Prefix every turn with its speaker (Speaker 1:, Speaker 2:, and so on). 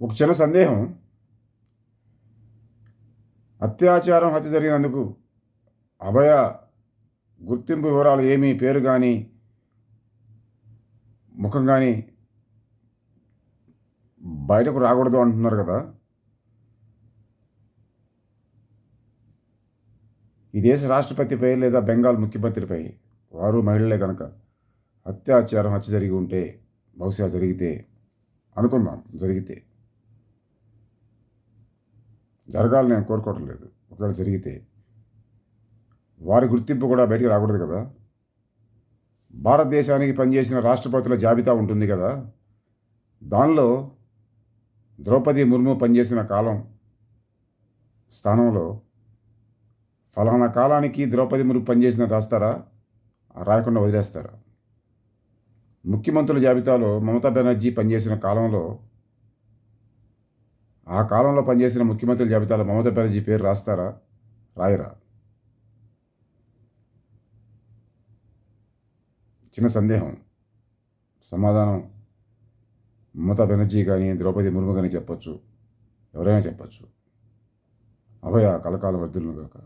Speaker 1: ఒక చిన్న సందేహం. అత్యాచారం హత్య జరిగినందుకు అభయ గుర్తింపు వివరాలు ఏమీ పేరు కానీ ముఖం కానీ బయటకు రాకూడదు అంటున్నారు కదా. ఈ దేశ రాష్ట్రపతిపై లేదా బెంగాల్ ముఖ్యమంత్రిపై వారు మహిళలే కనుక అత్యాచారం హత్య జరిగి ఉంటే బహుశా జరిగితే అనుకుందాం జరిగితే. జరగాలని నేను కోరుకోవటం లేదు. ఒకవేళ జరిగితే వారి గుర్తింపు కూడా బయటికి రాకూడదు కదా. భారతదేశానికి పనిచేసిన రాష్ట్రపతుల జాబితా ఉంటుంది కదా. దానిలో ద్రౌపది ముర్ము పనిచేసిన కాలం స్థానంలో ఫలానా కాలానికి ద్రౌపది ముర్ము పనిచేసిన రాస్తారా రాయకుండా వదిలేస్తారా? ముఖ్యమంత్రుల జాబితాలో మమతా బెనర్జీ పనిచేసిన కాలంలో ఆ కాలంలో పనిచేసిన ముఖ్యమంత్రుల జాబితాలో మమతా బెనర్జీ పేరు రాస్తారా? రాయరా? చిన్న సందేహం. సమాధానం మమతా బెనర్జీ కానీ ద్రౌపది ముర్ము కానీ చెప్పచ్చు. ఎవరైనా చెప్పచ్చు. అభయ కలకాలం వర్ధులను కాక